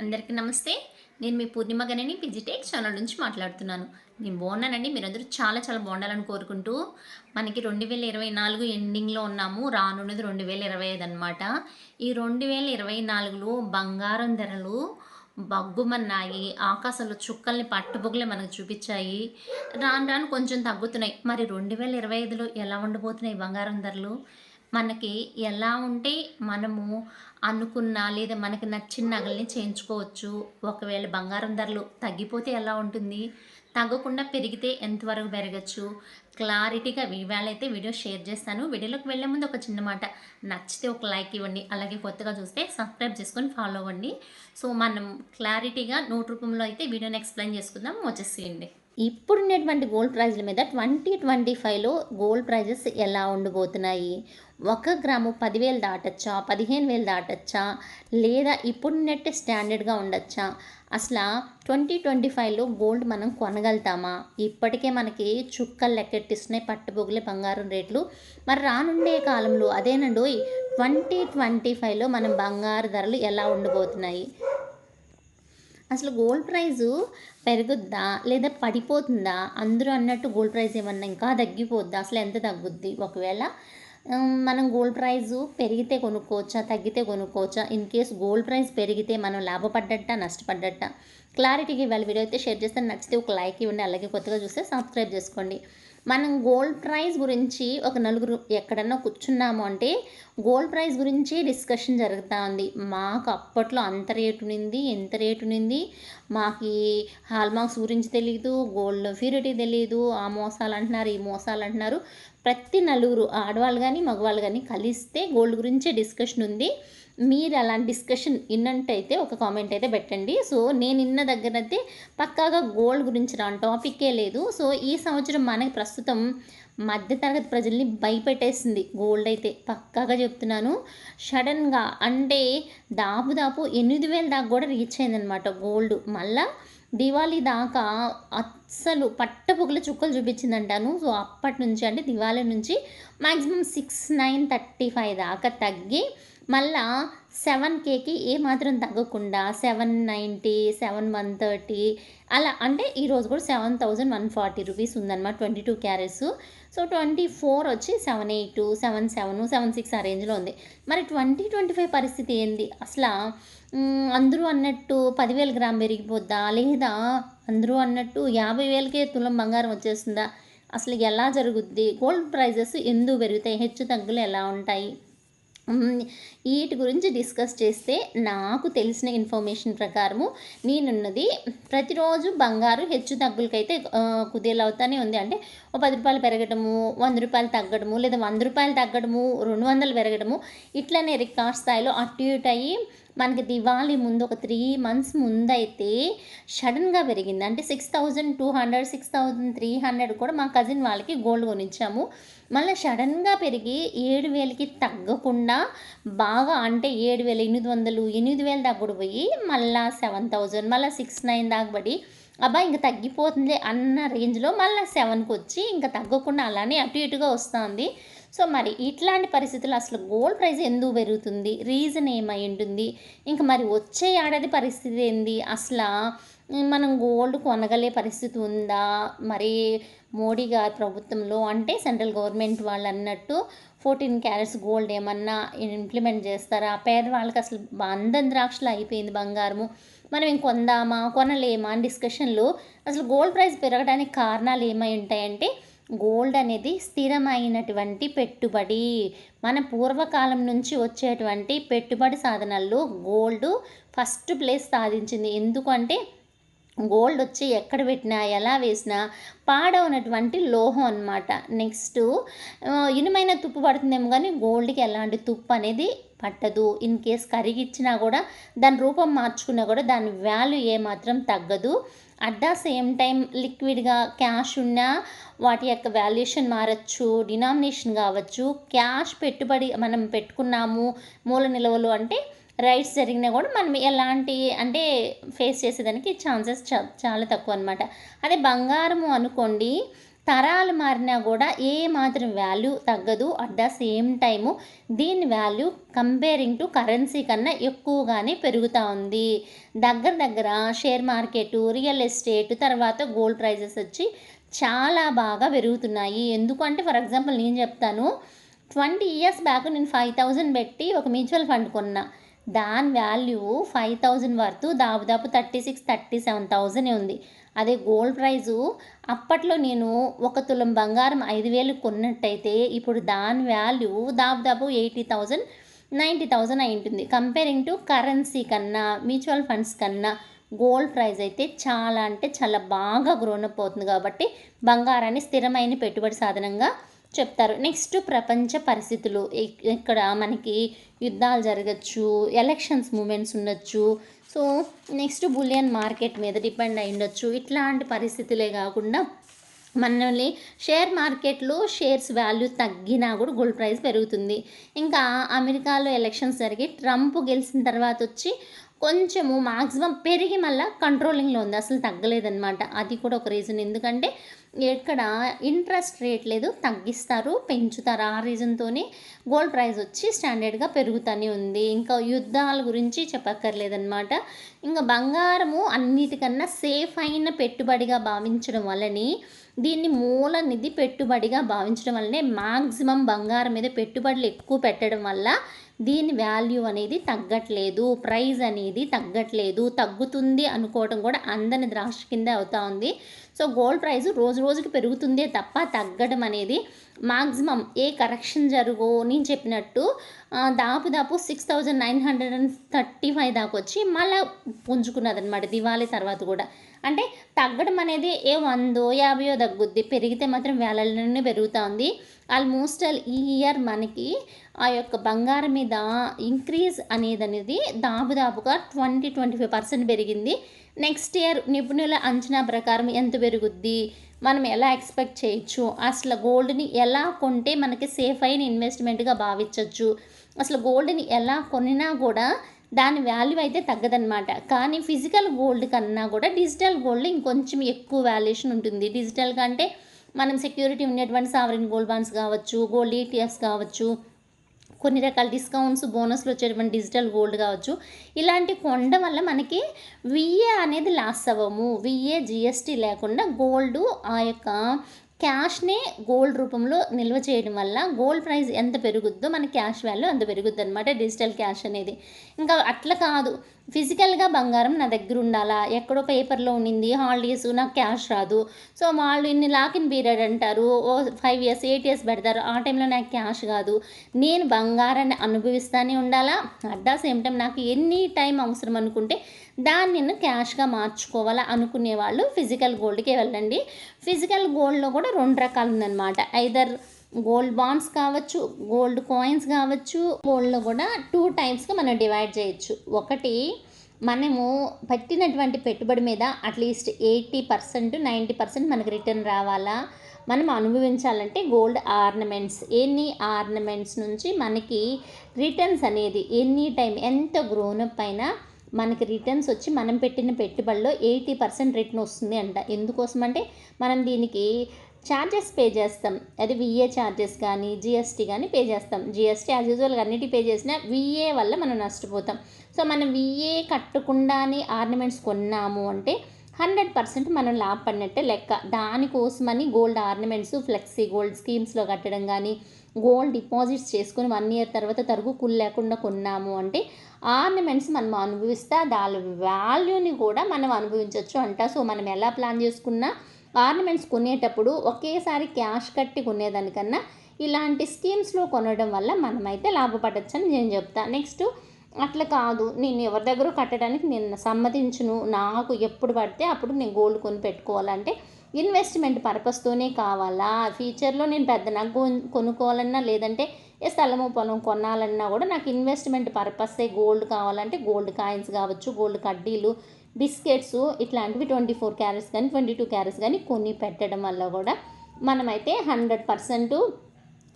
అందరికీ నమస్తే. నేను మీ పూర్ణిమ గనని పిజిటెక్ ఛానల్ నుంచి మాట్లాడుతున్నాను. నేను బాగున్నానండి. మీరందరూ చాలా చాలా బాగుండాలని కోరుకుంటూ మనకి రెండు వేల ఇరవై నాలుగు ఎండింగ్లో ఉన్నాము. రానున్నది రెండు వేల ఇరవై ఐదు అనమాట ఈ రెండు వేల ఇరవై నాలుగులో బంగారం ధరలు బగ్గుమన్నాయి. ఆకాశంలో చుక్కల్ని పట్టుబొగ్గులే మనకు చూపించాయి. రాను రాను కొంచెం తగ్గుతున్నాయి. మరి రెండు వేల ఇరవై ఐదులో ఎలా ఉండబోతున్నాయి బంగారం ధరలు? మనకి ఎలా ఉంటే మనము అనుకున్న లేదా మనకి నచ్చిన నగల్ని చేయించుకోవచ్చు. ఒకవేళ బంగారం ధరలు తగ్గిపోతే ఎలా ఉంటుంది? తగ్గకుండా పెరిగితే ఎంతవరకు పెరగచ్చు? క్లారిటీగా ఇవాళైతే అయితే వీడియో షేర్ చేస్తాను. వీడియోలోకి వెళ్ళే ముందు ఒక చిన్న మాట. నచ్చితే ఒక లైక్ ఇవ్వండి. అలాగే కొత్తగా చూస్తే సబ్స్క్రైబ్ చేసుకొని ఫాలో అవ్వండి. సో మనం క్లారిటీగా నోట్ రూపంలో అయితే వీడియోని ఎక్స్ప్లెయిన్ చేసుకుందాం. వచ్చేసేయండి. ఇప్పుడున్నటువంటి గోల్డ్ ప్రైజ్ల మీద ట్వంటీ ట్వంటీ ఫైవ్లో గోల్డ్ ప్రైజెస్ ఎలా ఉండబోతున్నాయి ఒక గ్రాము పదివేలు దాటచ్చా? పదిహేను వేలు దాటచ్చా? లేదా ఇప్పుడున్నట్టే స్టాండర్డ్గా ఉండొచ్చా? అసలు ట్వంటీ ట్వంటీ ఫైవ్లో గోల్డ్ మనం కొనగలుగుతామా? ఇప్పటికే మనకి చుక్కలు లెక్కెట్టిస్తున్నాయి పట్టుబొగులే బంగారం రేట్లు. మరి రానుండే కాలంలో అదేనండి ట్వంటీ ట్వంటీ ఫైవ్లో మనం బంగారు ధరలు ఎలా ఉండబోతున్నాయి అసలు గోల్డ్ ప్రైజు పెరుగుద్దా? లేదా పడిపోతుందా? అందరూ అన్నట్టు గోల్డ్ ప్రైస్ ఏమన్నా ఇంకా తగ్గిపోద్దా? అసలు ఎంత తగ్గుద్ది? ఒకవేళ మనం గోల్డ్ ప్రైజు పెరిగితే కొనుక్కోవచ్చా? తగ్గితే కొనుక్కోవచ్చా? ఇన్ కేస్ గోల్డ్ ప్రైస్ పెరిగితే మనం లాభపడ్డట్ట? నష్టపడ్డట్ట? క్లారిటీగా ఇవాళ వీడియో అయితే షేర్ చేస్తాను నచ్చితే ఒక లైక్ ఇవ్వండి. అలాగే కొత్తగా చూస్తే సబ్స్క్రైబ్ చేసుకోండి. మనం గోల్డ్ ప్రైస్ గురించి ఒక నలుగురు ఎక్కడన్నా కూర్చున్నాము అంటే గోల్డ్ ప్రైస్ గురించి డిస్కషన్ జరుగుతూ ఉంది. మాకు అప్పట్లో అంత రేటు ఉన్నింది ఎంత రేటు ఉన్నింది మాకు ఈ హాల్ మార్క్స్ గురించి తెలియదు గోల్డ్ ప్యూరిటీ తెలియదు ఆ మోసాలు అంటున్నారు ఈ మోసాలు అంటున్నారు. ప్రతి నలుగురు ఆడవాళ్ళు కానీ మగవాళ్ళు కానీ కలిస్తే గోల్డ్ గురించే డిస్కషన్ ఉంది. మీరు అలాంటి డిస్కషన్ ఇన్నట్టయితే ఒక కామెంట్ అయితే పెట్టండి. సో నేను ఇన్న దగ్గర అయితే పక్కాగా గోల్డ్ గురించి రాని టాపిక్కే లేదు. సో ఈ సంవత్సరం మనకి ప్రస్తుతం మధ్యతరగతి ప్రజల్ని భయపెట్టేసింది గోల్డ్ అయితే. పక్కాగా చెప్తున్నాను. సడన్గా అంటే దాపుదాపు ఎనిమిది వేల దాకా కూడా రీచ్ అయిందనమాట గోల్డ్ మళ్ళా దివాళీ దాకా అస్సలు పట్టపుగల చుక్కలు చూపించిందంటాను. సో అప్పటి నుంచి అంటే దివాళీ నుంచి maximum six nine thirty five దాకా తగ్గి మళ్ళా సెవెన్ కేకి ఏమాత్రం తగ్గకుండా seven ninety seven one thirty అలా అంటే ఈరోజు కూడా seven thousand one forty rupees ఉందన్నమాట twenty two carats. So twenty four వచ్చి seven eight seven seven seven six ఆ రేంజ్లో ఉంది. మరి ట్వంటీ ట్వంటీ ఫైవ్ పరిస్థితి ఏంది? అసలు అందరూ అన్నట్టు పదివేల గ్రామ్ పెరిగిపోద్దా? లేదా అందరూ అన్నట్టు యాభై వేలకే తులం బంగారం వచ్చేస్తుందా? అసలు ఎలా జరుగుద్ది? గోల్డ్ ప్రైజెస్ ఎందుకు పెరుగుతాయి? హెచ్చు తగ్గులు ఎలా ఉంటాయి? వీటి గురించి డిస్కస్ చేస్తే నాకు తెలిసిన ఇన్ఫర్మేషన్ ప్రకారము నేనున్నది ప్రతిరోజు బంగారు హెచ్చు తగ్గులకైతే ఆ, కుదేలు అవుతానే ఉంది. అంటే ఓ పది రూపాయలు పెరగడము వంద రూపాయలు తగ్గడము లేదా వంద రూపాయలు తగ్గడము రెండు వందలు పెరగడము ఇట్లనే రికార్డ్ స్థాయిలో అటు ఇటు అయ్యి మనకి దివాళీ ముందు ఒక త్రీ మంత్స్ ముందైతే సడన్గా పెరిగింది. అంటే six thousand two hundred six thousand three hundred కూడా మా కజిన్ వాళ్ళకి గోల్డ్ కొనిచ్చాము. మళ్ళీ సడన్గా పెరిగి ఏడు వేలకి తగ్గకుండా బాగా అంటే ఏడు వేల ఎనిమిది వందలు ఎనిమిది వేల దాకా కూడా పోయి మళ్ళీ సెవెన్ థౌజండ్ మళ్ళీ సిక్స్ నైన్ దాకా పడి అబ్బా ఇంకా తగ్గిపోతుంది అన్న రేంజ్లో మళ్ళీ సెవెన్కి వచ్చి ఇంకా తగ్గకుండా అలానే అటు ఇటుగా వస్తుంది. సో మరి ఇట్లాంటి పరిస్థితుల్లో అసలు గోల్డ్ ప్రైస్ ఎందుకు పెరుగుతుంది? రీజన్ ఏమై ఉంటుంది? ఇంకా మరి వచ్చే ఏడాది పరిస్థితి ఏంది? అసలు మనం గోల్డ్ కొనగలే పరిస్థితి ఉందా? మరి మోడీ గారి ప్రభుత్వంలో అంటే సెంట్రల్ గవర్నమెంట్ వాళ్ళు అన్నట్టు ఫోర్టీన్ క్యారెట్స్ గోల్డ్ ఏమన్నా ఇంప్లిమెంట్ చేస్తారా? పేదవాళ్ళకి అసలు అందం ద్రాక్షలు అయిపోయింది బంగారము. మనం ఇంకొందామా కొనలేమా? అని డిస్కషన్లో అసలు గోల్డ్ ప్రైస్ పెరగడానికి కారణాలు ఏమై ఉంటాయంటే గోల్డ్ అనేది స్థిరమైనటువంటి పెట్టుబడి. మన పూర్వకాలం నుంచి వచ్చేటువంటి పెట్టుబడి సాధనాల్లో గోల్డ్ ఫస్ట్ ప్లేస్ సాధించింది. ఎందుకంటే గోల్డ్ వచ్చి ఎక్కడ పెట్టినా ఎలా వేసినా పాడవునటువంటి లోహం అన్నమాట. నెక్స్ట్ ఇనుమైన తుప్పు పడుతుందేమో కానీ గోల్డ్కి ఎలాంటి తుప్పు అనేది పట్టదు. ఇన్ కేస్ కరిగిచ్చినా కూడా దాని రూపం మార్చుకున్నా కూడా దాని వాల్యూ ఏమాత్రం తగ్గదు. అట్ ద సేమ్ టైం లిక్విడ్గా క్యాష్ ఉన్నా వాటి యొక్క వాల్యుయేషన్ మారచ్చు డినామినేషన్ కావచ్చు. క్యాష్ పెట్టుబడి మనం పెట్టుకున్నాము మూల నిల్వలు అంటే రైట్స్ జరిగినా కూడా మనం ఎలాంటి అంటే ఫేస్ చేసేదానికి ఛాన్సెస్ చా చాలా తక్కువ అనమాట అదే బంగారము అనుకోండి తరాలు మారినా కూడా ఏ మాత్రం వాల్యూ తగ్గదు అట్ ద సేమ్ టైము దీని వాల్యూ కంపేరింగ్ టు కరెన్సీ కన్నా ఎక్కువగానే పెరుగుతూ ఉంది. దగ్గర దగ్గర షేర్ మార్కెట్ రియల్ ఎస్టేట్ తర్వాత గోల్డ్ ప్రైజెస్ వచ్చి చాలా బాగా పెరుగుతున్నాయి. ఎందుకంటే ఫర్ ఎగ్జాంపుల్ నేను చెప్తాను ట్వంటీ ఇయర్స్ బ్యాక్ నేను ఫైవ్ థౌజండ్ పెట్టి ఒక మ్యూచువల్ ఫండ్ కొన్నా. దాని వాల్యూ ఫైవ్ థౌజండ్ వరకు దాదాపు thirty six thirty seven thousand ఉంది. అదే గోల్డ్ ప్రైజు అప్పట్లో నేను ఒక తులం బంగారం ఐదు వేలు కొన్నట్టయితే ఇప్పుడు దాని వాల్యూ దాదాపు ఎయిటీ థౌజండ్ నైంటీ థౌజండ్ అయి ఉంటుంది. కంపేరింగ్ టు కరెన్సీ కన్నా మ్యూచువల్ ఫండ్స్ కన్నా గోల్డ్ ప్రైస్ అయితే చాలా అంటే చాలా బాగా గ్రోనప్ అవుతుంది కాబట్టి బంగారాన్ని స్థిరమైన పెట్టుబడి సాధనంగా చెప్తారు. నెక్స్ట్ ప్రపంచ పరిస్థితులు. ఇక్కడ మనకి యుద్ధాలు జరగచ్చు ఎలక్షన్స్ మూమెంట్స్ ఉండొచ్చు సో నెక్స్ట్ బులియన్ మార్కెట్ మీద డిపెండ్ అయి ఉండొచ్చు. ఇట్లాంటి పరిస్థితులే కాకుండా మనల్ని షేర్ మార్కెట్లో షేర్స్ వాల్యూ తగ్గినా కూడా గోల్డ్ ప్రైస్ పెరుగుతుంది. ఇంకా అమెరికాలో ఎలక్షన్స్ జరిగి ట్రంప్ గెలిచిన తర్వాత వచ్చి కొంచెము మాక్సిమం పెరిగి మళ్ళీ కంట్రోలింగ్లో ఉంది. అసలు తగ్గలేదన్నమాట. అది కూడా ఒక రీజన్ ఎందుకంటే ఎక్కడ ఇంట్రెస్ట్ రేట్ లేదు తగ్గిస్తారు పెంచుతారు. ఆ రీజన్తోనే గోల్డ్ ప్రైస్ వచ్చి స్టాండర్డ్గా పెరుగుతూనే ఉంది. ఇంకా యుద్ధాల గురించి చెప్పక్కర్లేదన్నమాట. ఇంకా బంగారము అన్నిటికన్నా సేఫ్ అయిన పెట్టుబడిగా భావించడం వల్లని దీన్ని మూల నిధి పెట్టుబడిగా భావించడం వల్లనే మ్యాక్సిమం బంగారం మీద పెట్టుబడులు ఎక్కువ పెట్టడం వల్ల దీని వాల్యూ అనేది తగ్గట్లేదు ప్రైజ్ అనేది తగ్గట్లేదు తగ్గుతుంది అనుకోవడం కూడా అందని ద్రాక్ష కింద అవుతా ఉంది. సో గోల్డ్ ప్రైస్ రోజు రోజుకి పెరుగుతుందే తప్ప తగ్గడం అనేది మాక్సిమం ఏ కరెక్షన్ జరుగు నేను చెప్పినట్టు దాపు దాపు six thousand nine hundred and thirty five దాకా వచ్చి మళ్ళీ పుంజుకున్నది అనమాట దివాళీ తర్వాత కూడా. అంటే తగ్గడం అనేది ఏ వందో యాభయో తగ్గుద్ది. పెరిగితే మాత్రం వేలలోనే పెరుగుతూ ఉంది ఆల్మోస్ట్ ఆల్ ఈ ఇయర్ మనకి ఆ యొక్క బంగారం మీద ఇంక్రీజ్ అనేది అనేది దాదాపుగా ట్వంటీ ట్వంటీ ఫైవ్ పర్సెంట్ పెరిగింది. నెక్స్ట్ ఇయర్ నిపుణుల అంచనా ప్రకారం ఎంత పెరుగుద్ది? మనం ఎలా ఎక్స్పెక్ట్ చేయొచ్చు? అసలు గోల్డ్ని ఎలా కొంటే మనకి సేఫ్ అయిన ఇన్వెస్ట్మెంట్గా భావించవచ్చు అసలు గోల్డ్ని ఎలా కొనినా కూడా దాని వాల్యూ అయితే తగ్గదనమాట కానీ ఫిజికల్ గోల్డ్ కన్నా కూడా డిజిటల్ గోల్డ్ ఇంకొంచెం ఎక్కువ వాల్యుయేషన్ ఉంటుంది. డిజిటల్ కంటే మనం సెక్యూరిటీ ఉండేటువంటి సావరిన్ గోల్డ్ బాండ్స్ కావచ్చు గోల్డ్ ఈటీఎఫ్స్ కావచ్చు కొన్ని రకాల డిస్కౌంట్స్ బోనస్లు వచ్చేటువంటి డిజిటల్ గోల్డ్ కావచ్చు. ఇలాంటి కొండ వల్ల మనకి విఏ అనేది లాస్ అవ్వము. విఏ జిఎస్టీ లేకుండా గోల్డ్ ఆ యొక్క క్యాష్నే గోల్డ్ రూపంలో నిల్వ చేయడం వల్ల గోల్డ్ ప్రైస్ ఎంత పెరుగుద్దో మన క్యాష్ వాల్యూ అంత పెరుగుద్ది అనమాట డిజిటల్ క్యాష్ అనేది. ఇంకా అట్లా కాదు. ఫిజికల్గా బంగారం నా దగ్గర ఉండాలా? ఎక్కడో పేపర్లో ఉండింది హాలిడేస్ నాకు క్యాష్ రాదు. సో వాళ్ళు ఇన్ని లాకిన్ పీరియడ్ అంటారు ఓ ఫైవ్ ఇయర్స్ ఎయిట్ ఇయర్స్ పెడతారు. ఆ టైంలో నాకు క్యాష్ కాదు. నేను బంగారాన్ని అనుభవిస్తానే ఉండాలా? అట్ ద సేమ్ టైం నాకు ఎన్ని టైం అవసరం అనుకుంటే దాన్ని క్యాష్గా మార్చుకోవాలా అనుకునే వాళ్ళు ఫిజికల్ గోల్డ్కే వెళ్ళండి. ఫిజికల్ గోల్డ్లో కూడా రెండు రకాలు ఉందన్నమాట ఐదర్ గోల్డ్ బాండ్స్ కావచ్చు గోల్డ్ కాయిన్స్ కావచ్చు. గోల్డ్లో కూడా టూ టైమ్స్గా మనం డివైడ్ చేయొచ్చు. ఒకటి మనము పెట్టినటువంటి పెట్టుబడి మీద at least eighty percent ninety percent మనకి రిటర్న్ రావాలా? మనం అనుభవించాలంటే గోల్డ్ ఆర్నమెంట్స్ ఎన్ని ఆర్నమెంట్స్ నుంచి మనకి రిటర్న్స్ అనేది ఎనీ టైం ఎంత గ్రోనప్ అయినా మనకి రిటర్న్స్ వచ్చి మనం పెట్టిన పెట్టుబడిలో ఎయిటీ పర్సెంట్ రిటర్న్ వస్తుంది అంట. ఎందుకోసం అంటే మనం దీనికి ఛార్జెస్ పే చేస్తాం. అది విఏ ఛార్జెస్ కానీ జిఎస్టీ కానీ పే చేస్తాం. జిఎస్టీ యాజ్ యూజువల్గా అన్నిటి పే చేసినా విఏ వల్ల మనం నష్టపోతాం. సో మనం విఏ కట్టకుండానే ఆర్నమెంట్స్ కొన్నాము అంటే హండ్రెడ్ పర్సెంట్ మనం లాభపడినట్టే లెక్క. దానికోసమని గోల్డ్ ఆర్నమెంట్స్ ఫ్లెక్సీ గోల్డ్ స్కీమ్స్లో కట్టడం కానీ గోల్డ్ డిపాజిట్స్ చేసుకుని వన్ ఇయర్ తర్వాత తరుగు కుల్ లేకుండా కొన్నాము అంటే ఆర్నమెంట్స్ మనం అనుభవిస్తే దాని వాల్యూని కూడా మనం అనుభవించవచ్చు అంట. సో మనం ఎలా ప్లాన్ చేసుకున్నా ఆర్నమెంట్స్ కొనేటప్పుడు ఒకేసారి క్యాష్ కట్టి కొనేదానికన్నా ఇలాంటి స్కీమ్స్లో కొనడం వల్ల మనమైతే లాభపడచ్చు అని నేను చెప్తాను నెక్స్ట్ అట్లా కాదు. నేను ఎవరి దగ్గర కట్టడానికి నేను సమ్మతించును. నాకు ఎప్పుడు పడితే అప్పుడు నేను గోల్డ్ కొని పెట్టుకోవాలంటే ఇన్వెస్ట్మెంట్ పర్పస్తోనే కావాలా? ఫ్యూచర్లో నేను పెద్ద నాకు కొనుక్కోవాలన్నా లేదంటే ఏ స్థలము పొలం కొనాలన్నా కూడా నాకు ఇన్వెస్ట్మెంట్ పర్పస్సే గోల్డ్ కావాలంటే గోల్డ్ కాయిన్స్ కావచ్చు గోల్డ్ కడ్డీలు బిస్కెట్స్ ఇట్లాంటివి ట్వంటీ ఫోర్ క్యారెట్స్ కానీ ట్వంటీ టూ క్యారెట్స్ కానీ కొని పెట్టడం వల్ల కూడా మనమైతే హండ్రెడ్ పర్సెంట్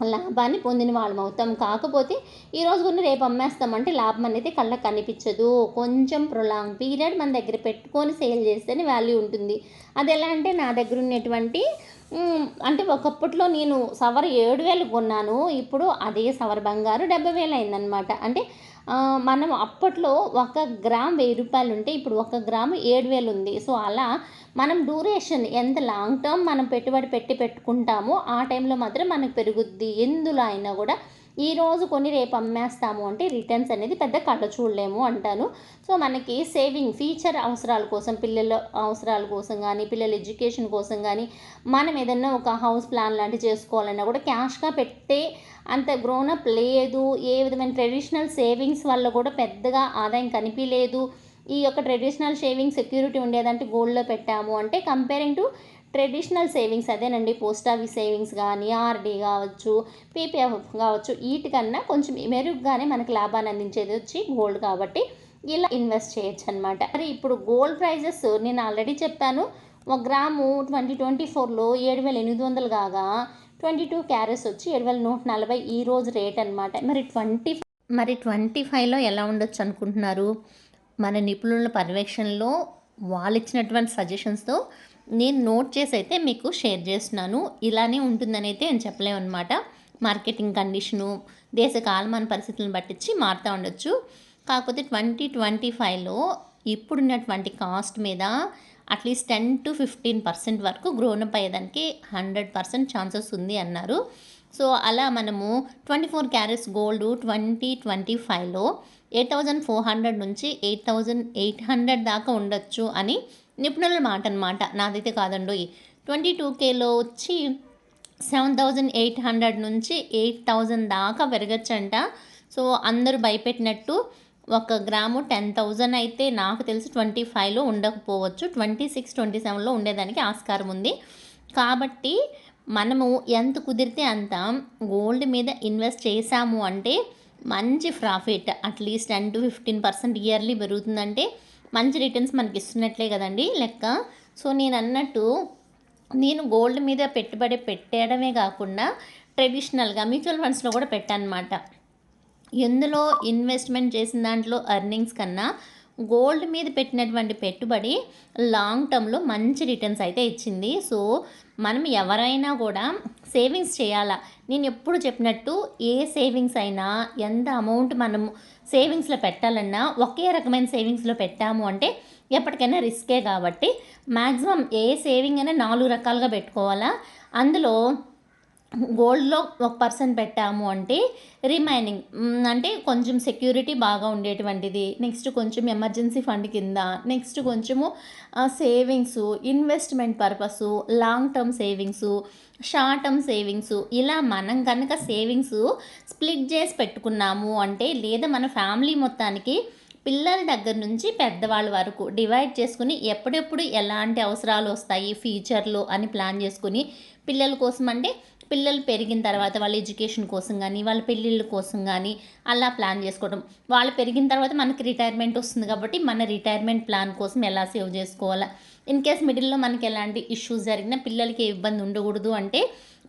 లాభాన్ని పొందిన వాళ్ళం అవుతాం. కాకపోతే ఈరోజు కొన్ని రేపు అమ్మేస్తామంటే లాభం అనేది కళ్ళకి కనిపించదు. కొంచెం ప్రొలాంగ్ పీరియడ్ మన దగ్గర పెట్టుకొని సేల్ చేస్తేనే వాల్యూ ఉంటుంది. అది ఎలా అంటే నా దగ్గర ఉన్నటువంటి అంటే ఒకప్పట్లో నేను సవర 7000 కొన్నాను. ఇప్పుడు అదే సవర బంగారు 70,000 అయిందనమాట. అంటే మనం అప్పట్లో ఒక గ్రామ్ వెయ్యి రూపాయలు ఉంటే ఇప్పుడు ఒక గ్రాము 7000 ఉంది. సో, అలా మనం డ్యూరేషన్ ఎంత లాంగ్ టర్మ్ మనం పెట్టుబడి పెట్టి పెట్టుకుంటామో ఆ టైంలో మాత్రం మనకు పెరుగుద్ది. ఎందులో అయినా కూడా ఈరోజు కొన్ని రేపు అమ్మేస్తాము అంటే రిటర్న్స్ అనేది పెద్ద కళ్ళ చూడలేము అంటాను. సో, మనకి సేవింగ్ ఫ్యూచర్ అవసరాల కోసం పిల్లల అవసరాల కోసం కానీ పిల్లల ఎడ్యుకేషన్ కోసం కానీ మనం ఏదన్నా ఒక హౌస్ ప్లాన్ లాంటివి చేసుకోవాలన్నా కూడా క్యాష్‌గా పెట్టే అంత గ్రోనప్ లేదు. ఏ విధమైన ట్రెడిషనల్ సేవింగ్స్ వల్ల కూడా పెద్దగా ఆదాయం కనిపించలేదు ఈ యొక్క ట్రెడిషనల్ సేవింగ్ సెక్యూరిటీ ఉండేదంటే గోల్డ్‌లో పెట్టాము అంటే కంపేరింగ్ టు ట్రెడిషనల్ సేవింగ్స్ అదేనండి పోస్ట్ ఆఫీస్ సేవింగ్స్ కానీ ఆర్‌డీ కావచ్చు పీపీఎఫ్ కావచ్చు వీటికన్నా కొంచెం మెరుగ్గానే మనకు లాభాన్ని అందించేది వచ్చి గోల్డ్ కాబట్టి ఇలా ఇన్వెస్ట్ చేయొచ్చు అనమాట మరి ఇప్పుడు గోల్డ్ ప్రైజెస్ నేను ఆల్రెడీ చెప్పాను. ఒక గ్రాము 2024లో 7800 కాగా 22 క్యారెట్స్ వచ్చి 7140 ఈ రోజు రేట్ అనమాట. మరి ట్వంటీ మరి 25లో ఎలా ఉండొచ్చు అనుకుంటున్నారు? మన నిపుణుల పర్యవేక్షణలో వాళ్ళు ఇచ్చినటువంటి సజెషన్స్‌తో నేను నోట్ చేసి అయితే మీకు షేర్ చేస్తున్నాను. ఇలానే ఉంటుందని అయితే నేను చెప్పలేము అనమాట మార్కెటింగ్ కండిషను, దేశ కాలమాన పరిస్థితులను బట్టించి మారుతూ ఉండొచ్చు. కాకపోతే 2025లో ఇప్పుడున్నటువంటి కాస్ట్ మీద అట్‌లీస్ట్ 10-15% వరకు గ్రోన్ అప్ అయ్యేదానికి 100% ఛాన్సెస్ ఉంది అన్నారు. సో, అలా మనము 24 క్యారెట్స్ గోల్డ్ 2025లో 8400 నుంచి 8800 దాకా ఉండొచ్చు అని నిపుణుల మాట అనమాట నాదైతే కాదండి ట్వంటీ టూ కేలో వచ్చి 7800 నుంచి 8000 దాకా పెరగొచ్చంట. సో, అందరూ భయపెట్టినట్టు ఒక గ్రాము 10,000 అయితే నాకు తెలిసి 25లో ఉండకపోవచ్చు. 26, 27లో ఉండేదానికి ఆస్కారం ఉంది. కాబట్టి మనము ఎంత కుదిరితే అంత గోల్డ్ మీద ఇన్వెస్ట్ చేశాము అంటే మంచి ప్రాఫిట్ అట్‌లీస్ట్ 10-15% ఇయర్లీ పెరుగుతుందంటే మంచి రిటర్న్స్ మనకి ఇస్తున్నట్లే కదండి లెక్క. సో, నేను అన్నట్టు నేను గోల్డ్ మీద పెట్టుబడి పెట్టడమే కాకుండా ట్రెడిషనల్‌గా మ్యూచువల్ ఫండ్స్‌లో కూడా పెట్టానమాట. ఎందులో ఇన్వెస్ట్‌మెంట్ చేసిన దాంట్లో ఎర్నింగ్స్ కన్నా గోల్డ్ మీద పెట్టినటువంటి పెట్టుబడి లాంగ్ టర్మ్‌లో మంచి రిటర్న్స్ అయితే ఇచ్చింది. సో, మనం ఎవరైనా కూడా సేవింగ్స్ చేయాలా. నేను ఎప్పుడు చెప్పినట్టు ఏ సేవింగ్స్ అయినా ఎంత అమౌంట్ మనము సేవింగ్స్‌లో పెట్టాలన్నా ఒకే రకమైన సేవింగ్స్‌లో పెట్టాము అంటే ఎప్పటికైనా రిస్కే కాబట్టి మ్యాక్సిమం ఏ సేవింగ్ అయినా నాలుగు రకాలుగా పెట్టుకోవాలా. అందులో గోల్డ్‌లో ఒక పర్సెంట్ పెట్టాము అంటే రిమైనింగ్ అంటే కొంచెం సెక్యూరిటీ బాగా ఉండేటువంటిది. నెక్స్ట్ కొంచెం ఎమర్జెన్సీ ఫండ్ కింద, నెక్స్ట్ కొంచెము savings investment purpose long term savings short term savings ఇలా మనం కనుక సేవింగ్స్ స్ప్లిట్ చేసి పెట్టుకున్నాము అంటే లేదా మన ఫ్యామిలీ మొత్తానికి పిల్లల దగ్గర నుంచి పెద్దవాళ్ళ వరకు డివైడ్ చేసుకుని ఎప్పుడెప్పుడు ఎలాంటి అవసరాలు వస్తాయి ఫ్యూచర్‌లో అని ప్లాన్ చేసుకొని పిల్లల కోసం అంటే పిల్లలు పెరిగిన తర్వాత వాళ్ళ ఎడ్యుకేషన్ కోసం కానీ వాళ్ళ పెళ్ళిళ్ళ కోసం కానీ అలా ప్లాన్ చేసుకోవడం. వాళ్ళు పెరిగిన తర్వాత మనకి రిటైర్మెంట్ వస్తుంది కాబట్టి మన రిటైర్మెంట్ ప్లాన్ కోసం ఎలా సేవ్ చేసుకోవాలా. ఇన్‌కేస్ మిడిల్‌లో మనకి ఎలాంటి ఇష్యూస్ జరిగినా పిల్లలకి ఏ ఇబ్బంది ఉండకూడదు అంటే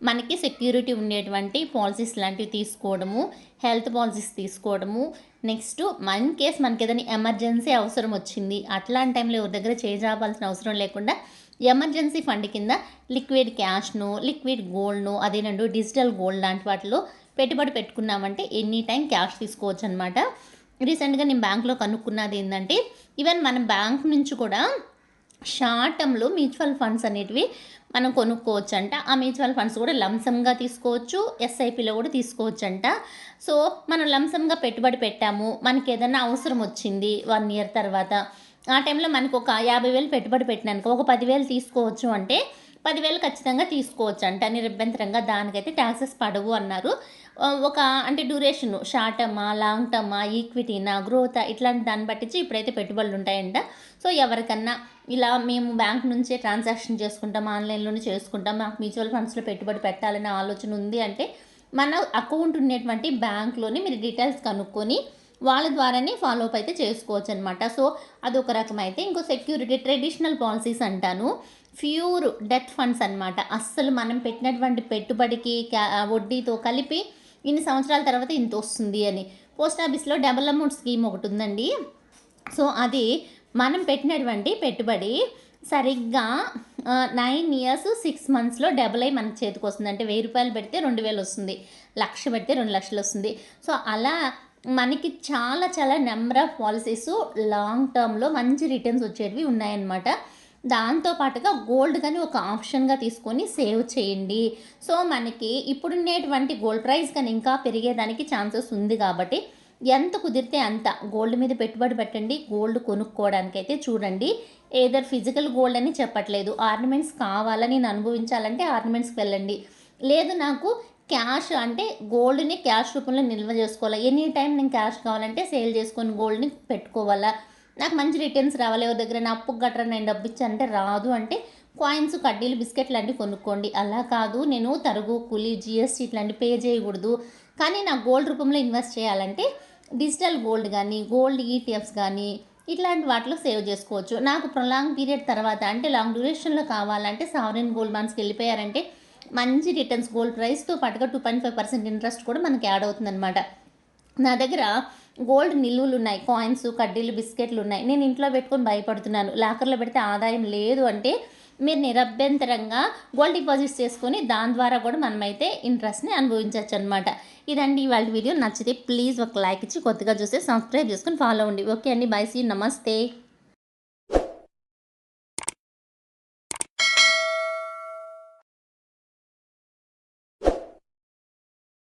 మనకి సెక్యూరిటీ ఉండేటువంటి పాలసీస్ లాంటివి తీసుకోవడము, హెల్త్ పాలసీస్ తీసుకోవడము. నెక్స్ట్ ఇన్ కేస్ మనకి ఏదైనా ఎమర్జెన్సీ అవసరం వచ్చింది. అట్లాంటి టైంలో ఎవరి దగ్గర చేజాపాల్సిన అవసరం లేకుండా ఎమర్జెన్సీ ఫండ్ కింద లిక్విడ్ క్యాష్ను లిక్విడ్ గోల్డ్ను అదేనండి డిజిటల్ గోల్డ్ లాంటి వాటిలో పెట్టుబడి పెట్టుకున్నామంటే ఎనీ టైం క్యాష్ తీసుకోవచ్చు అనమాట రీసెంట్‌గా నేను బ్యాంక్‌లో కనుక్కున్నది ఏంటంటే ఈవెన్ మనం బ్యాంక్ నుంచి కూడా షార్ట్ టర్మ్‌లో మ్యూచువల్ ఫండ్స్ అనేటివి మనం కొనుక్కోవచ్చు అంట ఆ మ్యూచువల్ ఫండ్స్ కూడా లంసమ్‌గా తీసుకోవచ్చు. ఎస్ఐపిలో కూడా తీసుకోవచ్చంట. సో, మనం లంసమ్‌గా పెట్టుబడి పెట్టాము. మనకి ఏదైనా అవసరం వచ్చింది వన్ ఇయర్ తర్వాత. ఆ టైంలో మనకు ఒక యాభై వేలు పెట్టుబడి పెట్టినాక ఒక పదివేలు తీసుకోవచ్చు అంటే పదివేలు ఖచ్చితంగా తీసుకోవచ్చు అంట నిరభ్యంతరంగా. దానికైతే ట్యాక్సెస్ పడవు అన్నారు. ఒక అంటే డ్యూరేషను షార్ట్ టర్మా, లాంగ్ టర్మా, ఈక్విటీనా, గ్రోత్ ఇట్లాంటి దాన్ని పట్టించి ఇప్పుడైతే పెట్టుబడులు ఉంటాయంట. సో, ఎవరికన్నా ఇలా మేము బ్యాంక్ నుంచే ట్రాన్సాక్షన్ చేసుకుంటాం, ఆన్‌లైన్‌లోనే చేసుకుంటాం. మాకు మ్యూచువల్ ఫండ్స్‌లో పెట్టుబడి పెట్టాలనే ఆలోచన ఉంది అంటే మన అకౌంట్ ఉన్నటువంటి బ్యాంక్‌లోనే మీరు డీటెయిల్స్ కనుక్కొని వాళ్ళ ద్వారానే ఫాలో అప్ అయితే చేసుకోవచ్చు అనమాట సో, అదొక రకమైతే ఇంకో సెక్యూరిటీ ట్రెడిషనల్ పాలసీస్ అంటాను. ప్యూర్ డెత్ ఫండ్స్ అనమాట. అస్సలు మనం పెట్టినటువంటి పెట్టుబడికి వడ్డీతో కలిపి ఇన్ని సంవత్సరాల తర్వాత ఇంత వస్తుంది అని. పోస్ట్ ఆఫీస్‌లో డబుల్ అమౌంట్ స్కీమ్ ఒకటి ఉందండి సో, అది మనం పెట్టినటువంటి పెట్టుబడి సరిగ్గా నైన్ ఇయర్స్ సిక్స్ మంత్స్లో డబుల్ అయి మన చేతికి వస్తుంది అంటే వెయ్యి రూపాయలు పెడితే రెండు వేలు వస్తుంది లక్ష పెడితే రెండు లక్షలు వస్తుంది సో అలా మనకి చాలా చాలా నెంబర్ ఆఫ్ పాలసీస్ లాంగ్ టర్మ్లో మంచి రిటర్న్స్ వచ్చేటివి ఉన్నాయన్నమాట. దాంతో పాటుగా గోల్డ్ కానీ ఒక ఆప్షన్గా తీసుకొని సేవ్ చేయండి. సో మనకి ఇప్పుడున్నటువంటి గోల్డ్ ప్రైస్ కానీ ఇంకా పెరిగేదానికి ఛాన్సెస్ ఉంది కాబట్టి ఎంత కుదిరితే అంత గోల్డ్ మీద పెట్టుబడి పెట్టండి. గోల్డ్ కొనుక్కోవడానికి అయితే చూడండి. ఏదర్ ఫిజికల్ గోల్డ్ అని చెప్పట్లేదు. ఆర్నమెంట్స్ కావాలని నేను అనుభవించాలంటే ఆర్నమెంట్స్కి వెళ్ళండి. లేదు నాకు క్యాష్ అంటే గోల్డ్ని క్యాష్ రూపంలో నిల్వ చేసుకోవాలా? ఎనీ టైం నేను క్యాష్ కావాలంటే సేల్ చేసుకొని గోల్డ్ని పెట్టుకోవాలా? నాకు మంచి రిటర్న్స్ రావాలి. ఎవరి దగ్గర నా అప్పు గట్రా నేను డబ్బు ఇచ్చానంటే రాదు అంటే కాయిన్స్ కడ్డీలు బిస్కెట్ లాంటివి కొనుక్కోండి. అలా కాదు. నేను తరుగు కూలీ జిఎస్టీ ఇట్లాంటివి పే చేయకూడదు. కానీ నా గోల్డ్ రూపంలో ఇన్వెస్ట్ చేయాలంటే డిజిటల్ గోల్డ్ కానీ గోల్డ్ ఈటీఎఫ్స్ కానీ ఇట్లాంటి వాటిలో సేవ్ చేసుకోవచ్చు. నాకు ప్రొలాంగ్ పీరియడ్ తర్వాత అంటే లాంగ్ డ్యూరేషన్లో కావాలంటే సావరెన్ గోల్డ్ బాండ్స్కి వెళ్ళిపోయారంటే మంచి రిటర్న్స్ గోల్డ్ ప్రైస్తో పాటుగా two point five percent interest కూడా మనకి యాడ్ అవుతుందన్నమాట. నా దగ్గర గోల్డ్ నిల్వలు ఉన్నాయి కాయిన్స్ కడ్డీలు బిస్కెట్లు ఉన్నాయి. నేను ఇంట్లో పెట్టుకొని భయపడుతున్నాను. లాకర్లో పెడితే ఆదాయం లేదు అంటే మీరు నిరభ్యంతరంగా గోల్డ్ డిపాజిట్స్ చేసుకొని దాని ద్వారా కూడా మనమైతే ఇంట్రెస్ట్ని అనుభవించవచ్చు అనమాట ఇదండి ఇవాళ వీడియో. నచ్చితే ప్లీజ్ ఒక లైక్ ఇచ్చి కొత్తగా చూస్తే సబ్స్క్రైబ్ చేసుకొని ఫాలో అవ్వండి. ఓకే అండి. బై. సీ. నమస్తే.